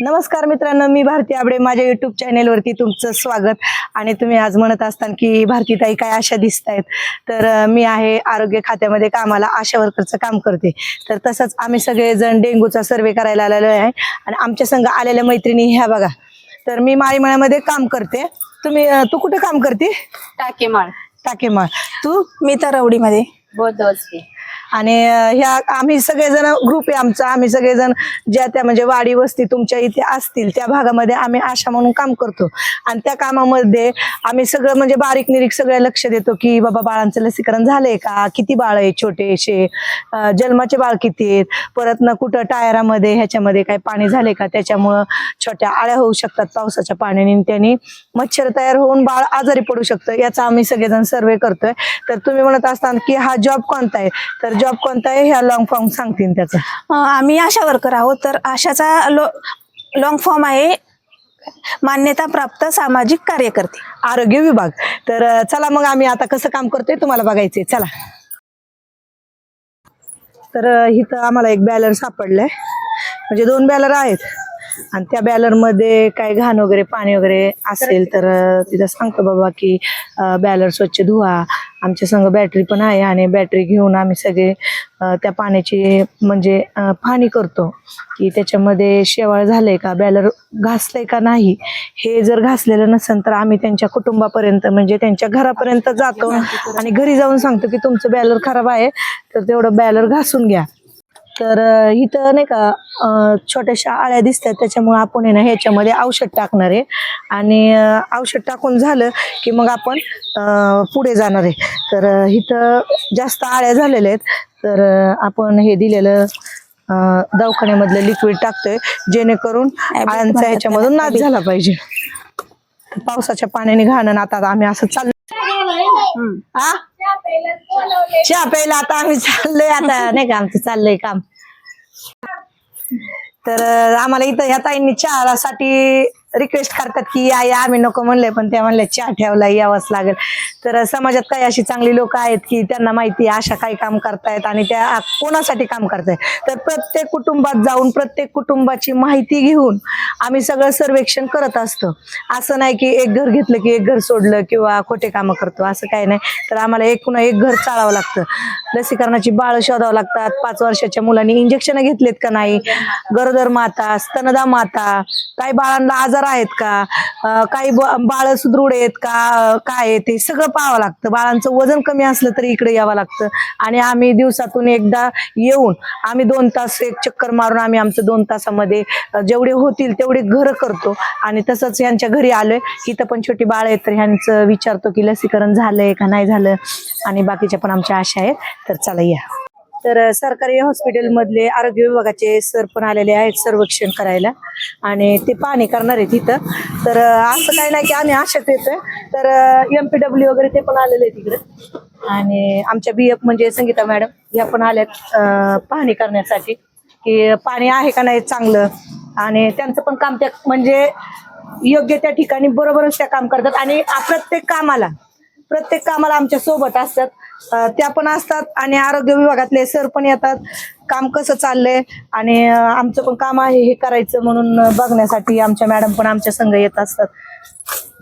नमस्कार मित्रांनो मी भारती आबडे. माझ्या युट्यूब चॅनेलवरती तुमचं स्वागत. आणि तुम्ही आज म्हणत असताना की भारतीताई काय आशा दिसत आहेत तर मी आहे आरोग्य खात्यामध्ये कामाला आशा वर्करचं काम करते. तर तसंच आम्ही सगळेजण डेंग्यूचा सर्वे करायला आलेलो आहे. आणि आमच्या संघ आलेल्या मैत्रिणी ह्या बघा. तर मी माळीमळ्यामध्ये काम करते. तुम्ही तू कुठे काम करते? टाकेमाळ. टाकेमाळ. तू? मी तर रवडीमध्ये. बौद्ध वस्ती आणि ह्या आम्ही सगळेजण ग्रुप आहे आमचा. आम्ही सगळेजण ज्या त्या म्हणजे वाडी वस्ती तुमच्या इथे असतील त्या भागामध्ये आम्ही आशा म्हणून काम करतो. आणि त्या कामामध्ये आम्ही सगळं म्हणजे बारीक निरीक सगळं लक्ष देतो की बाबा बाळांचं लसीकरण झालंय का? किती बाळ आहे? छोटेसे जन्माचे बाळ किती आहेत? परत ना कुठं टायरामध्ये ह्याच्यामध्ये काय पाणी झाले का? त्याच्यामुळं छोट्या आळ्या होऊ शकतात पावसाच्या पाण्याने. त्यांनी मच्छर तयार होऊन बाळ आजारी पडू शकतं याचा आम्ही सगळेजण सर्वे करतोय. तर तुम्ही म्हणत असताना की हा जॉब कोणता आहे? तर जॉब कोणता आहे? ह्या लॉंग फॉर्म सांगतील त्याचा. आम्ही आशा वर्कर आहोत. तर आशाचा लॉंग फॉर्म आहे मान्यता प्राप्त सामाजिक कार्यकर्ते. आरोग्य विभाग. तर चला मग आम्ही आता कसं काम करतोय तुम्हाला बघायचंय. चला. तर इथं आम्हाला एक बॅलर सापडलंय. म्हणजे दोन बॅलर आहेत. आणि त्या बॅलरमध्ये काय घाण वगैरे पाणी वगैरे असेल तर तिथं सांगतो बाबा की बॅलर स्वच्छ धुवा. आमच्या संग बॅटरी पण आहे आणि बॅटरी घेऊन आम्ही सगळे त्या पाण्याची म्हणजे पाणी करतो. की त्याच्यामध्ये शेवाळ झालंय का बॅलर घासलंय का नाही हे जर घासलेलं नसेल तर आम्ही त्यांच्या कुटुंबापर्यंत म्हणजे त्यांच्या घरापर्यंत जातो. आणि घरी जाऊन सांगतो की तुमचं बॅलर खराब आहे तर तेवढं बॅलर घासून घ्या. तर इथं नाही का छोट्याशा आळ्या दिसतात. त्याच्यामुळे आपण आहे ना ह्याच्यामध्ये औषध टाकणार आहे. आणि औषध टाकून झालं की मग आपण पुढे जाणार आहे. तर इथं जास्त आळ्या झालेल्या आहेत. तर आपण हे दिलेलं दवाखान्यामधलं लिक्विड टाकतोय. जेणेकरून आळ्यांचा ह्याच्यामधून नाश झाला पाहिजे. पावसाच्या पाण्याने घाणं आता आम्ही असं चाललो. हा चहा प्यायला आता आम्ही चाललोय आता. नाही का आमचं चाललंय काम. तर आम्हाला इथं ह्या ताईंनी चहासाठी रिक्वेस्ट करतात की या या आम्ही नको म्हणले पण त्या म्हणल्या चहा ठेवला यावंच लागेल. तर समाजात काही अशी चांगली लोक आहेत की त्यांना माहिती आहे अशा काही काम करतायत आणि त्या कोणासाठी काम करतायत. तर प्रत्येक कुटुंबात जाऊन प्रत्येक कुटुंबाची माहिती घेऊन आम्ही सगळं सर्वेक्षण करत असतो. असं नाही की एक घर घेतलं की एक घर सोडलं किंवा खोटे कामं करतो असं काही नाही. तर आम्हाला एकूण एक घर चाळावं लागतं. लसीकरणाची बाळ शोधावं लागतात. पाच वर्षाच्या मुलांनी इंजेक्शन घेतलेत का नाही? गरोदर माता स्तनदा माता काही बाळांना आजार आहेत का? काही बाळ सुदृढ आहेत का? काय आहे ते सगळं पाहावं लागतं. बाळांचं वजन कमी असलं तरी इकडे यावं लागतं. आणि आम्ही दिवसातून एकदा येऊन आम्ही दोन तास एक चक्कर मारून आम्ही आमचं दोन तासामध्ये जेवढे होतील तेवढे घर करतो. आणि तसंच यांच्या घरी आलोय. इथं पण छोटी बाळ आहेत तर ह्यांचं विचारतो की लसीकरण झालंय का नाही झालं? आणि बाकीच्या पण आमच्या आशा आहेत. तर चला या. तर सरकारी हॉस्पिटल मधले आरोग्य विभागाचे सर पण आलेले आहेत सर्वेक्षण करायला आणि ते पाहणी करणार आहेत तिथं तर असं काही नाही की आम्ही आशाच येतोय तर एम पी डब्ल्यू वगैरे ते पण आलेले आहेत तिकडे आणि आमच्या बी एफ म्हणजे संगीता मॅडम या पण आल्यात पाहणी करण्यासाठी की पाणी आहे का नाही चांगलं? आणि त्यांचं पण काम त्या म्हणजे योग्य त्या ठिकाणी बरोबरच त्या काम करतात. आणि प्रत्येक कामाला प्रत्येक कामाला आमच्यासोबत असतात. त्या पण असतात आणि आरोग्य विभागातले सर पण येतात. काम कसं चाललंय आणि आमचं पण काम आहे हे करायचं म्हणून बघण्यासाठी आमच्या मॅडम पण आमच्या संघ येत असतात.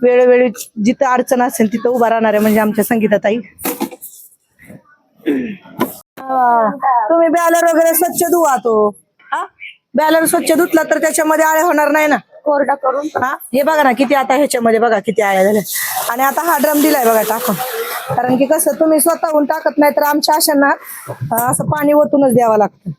वेळोवेळी जिथं अडचण असेल तिथं उभा राहणार आहे म्हणजे आमच्या संगीताताई. तुम्ही बॅलर वगैरे स्वच्छ धुवा तो. हा? बॅलर स्वच्छ धुतला तर त्याच्यामध्ये आळे होणार नाही ना? कोरडा करून. हा? हे बघा ना किती आता ह्याच्यामध्ये बघा किती आळ्या झाल्या आणि आता हा ड्रम दिलाय बघा टाकून. कारण की कसं तुम्ही स्वतःहून टाकत नाही तर आमच्या आशांना असं पाणी ओतूनच द्यावं लागतं.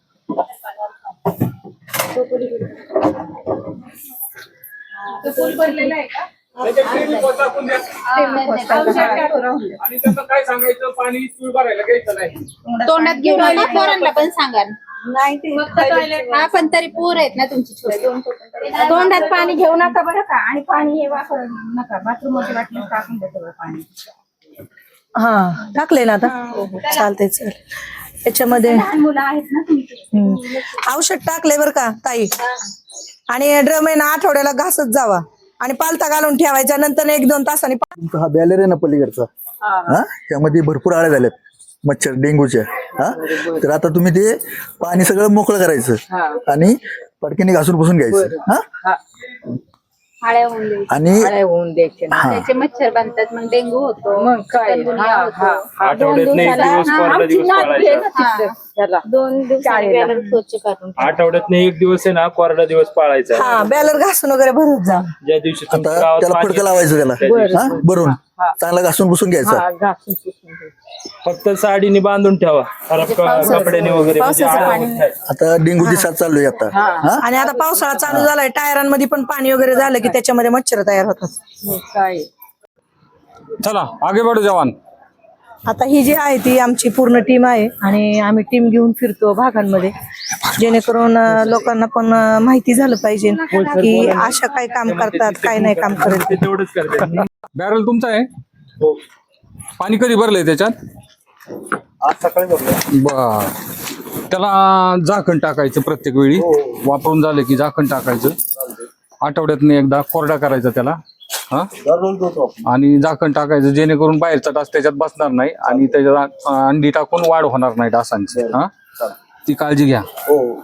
आणि त्याचं काय सांगायचं? पाणी चूळ भरायला घ्यायचं नाही. तोंडात घेऊन आले पोरांना पण सांगा. हा पण तरी पोर आहेत ना तुमची छोटी. तोंडात पाणी घेऊ नका बरं का. आणि पाणी हे वापरू नका. बाथरूममध्ये वाटलं टाकून द्या सगळं पाणी. हा टाकले ना आता? चल. त्याच्यामध्ये मुलं आहेत ना तुमची हम्म. औषध टाकले बर का ताई? आणि ड्रम आहे ना आठवड्याला घासत जावा. आणि पालथा घालून ठेवायच्या नंतर एक दोन तासांनी हा बॅलर आहे ना पलीकडचा? हा. त्यामध्ये भरपूर आळ्या झाल्यात मच्छर डेंग्यूच्या. हा? तर आता तुम्ही ते पाणी सगळं मोकळं करायचं आणि पटकीने घासून पुसून घ्यायचं. हा. हाळ्या होऊन द्यायच्या. आणि होऊन द्यायचे हा. त्याचे मच्छर बनतात मग डेंगू होतो मग काय? चिकनगुनिया हा होतो. हा. आठवड्यात एक दिवस दिवसांनी शाळेला. बॅलर स्वच्छ करून आठवड्यात एक दिवस आहे ना कोरडा दिवस पाळायचा. हा बॅलर घासून वगैरे भरत जा. ज्या दिवशी तुमच्या आता गावात त्याला पाणी फडकं लावायचं त्याला. त्या हा भरून. चांगला घासून पुसून घ्यायचा. हा, घासून पुसून घ्यायचं. फक्त साडीने बांधून ठेवा. खराब क- कपड्याने वगैरे म्हणजे पावसाचं आळा पाणी. होत नाही. आता डेंग्यूची साथ चालू आहे आता. हा. आणि आता पावसाळा चालू झालाय टायरांमध्ये पण पाणी वगैरे झालं की त्याच्यामध्ये मच्छर तयार होतात. मग काय? चला आगे बढ़ो जवान. आता ही जी आहे ती आमची पूर्ण टीम आहे आणि आम्ही टीम घेऊन फिरतो भागांमध्ये. जेणेकरून लोकांना पण माहिती झालं पाहिजे की अशा काय काम करतात काय नाही काम करत. तेवढंच बॅरल तुमचा आहे? पाणी कधी भरलंय त्याच्यात? बर. त्याला झाकण टाकायचं प्रत्येक वेळी. वापरून झालं की झाकण टाकायचं. आठवड्यातनं एकदा कोरडा करायचा त्याला. हा? आणि झाकण टाकायचं जेणेकरून बाहेरचा डास त्याच्यात बसणार नाही आणि त्याच्यात अंडी टाकून वाढ होणार नाही डासांची हा? ती काळजी घ्या.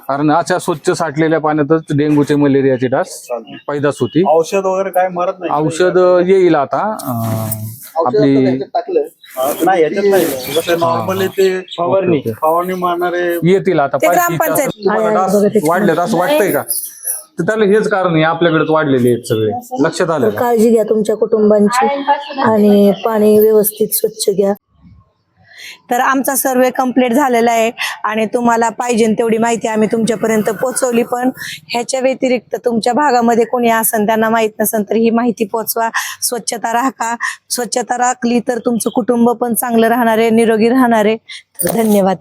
कारण अशा स्वच्छ साठलेल्या पाण्यातच डेंग्यूचे मलेरियाचे डास पैदास होती औषध वगैरे काय मारत नाही. औषध येईल आता. अं, आपली नाही याच्यात नाही. नॉर्मली ते फवारणी फवारणी मारणारे येतील आता ग्रामपंचायत- तुम्हाला डास वाढलेत असं वाटतंय का? तर त्याला हेच कारण आहे आपल्याकडेच वाढलेले आहेत सगळे. लक्षात आलं का? काळजी घ्या तुमच्या कुटुंबांची आणि पाणी व्यवस्थित स्वच्छ घ्या. तर आमचा सर्वे कंप्लीट झालेला आहे आणि तुम्हाला पाहिजे तेवढी माहिती आम्ही तुमच्यापर्यंत पोहोचवली पण ह्याच्या व्यतिरिक्त तुमच्या भागामध्ये कोणी असन त्यांना माहीत नसेल तर ही माहिती पोहोचवा. स्वच्छता राखा. स्वच्छता राखली तर तुमचं कुटुंब पण चांगलं राहणार आहे निरोगी राहणार आहे. धन्यवाद.